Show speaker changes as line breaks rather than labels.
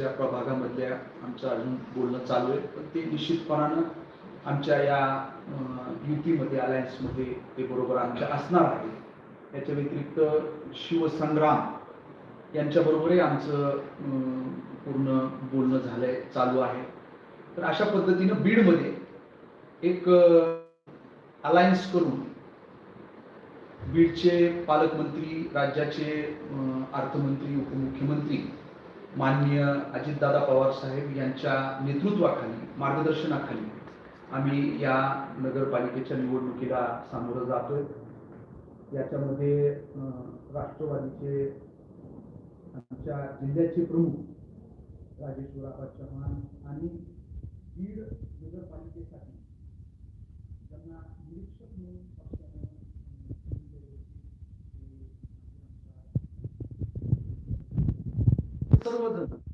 त्या प्रभागामधल्या आमचं अजून बोलणं चालू आहे. पण ते निश्चितपणानं आमच्या या युतीमध्ये अलायन्समध्ये ते बरोबर आमच्या असणार आहे. याच्या व्यतिरिक्त शिवसंग्राम यांच्याबरोबरही आमचं पूर्ण बोलणं झालंय चालू आहे. तर अशा पद्धतीनं बीडमध्ये एक अलायन्स करून बीडचे पालकमंत्री राज्याचे अर्थमंत्री उपमुख्यमंत्री माननीय अजितदादा पवार साहेब यांच्या नेतृत्वाखाली मार्गदर्शनाखाली आम्ही या नगरपालिकेच्या निवडणुकीला सामोरं जातोय. याच्यामध्ये राष्ट्रवादीचे आमच्या जिल्ह्याचे प्रमुख राजेश्वराबा चव्हाण आणि बीड नगरपालिकेसाठी त्यांना निरीक्षक म्हणून 差不多得了。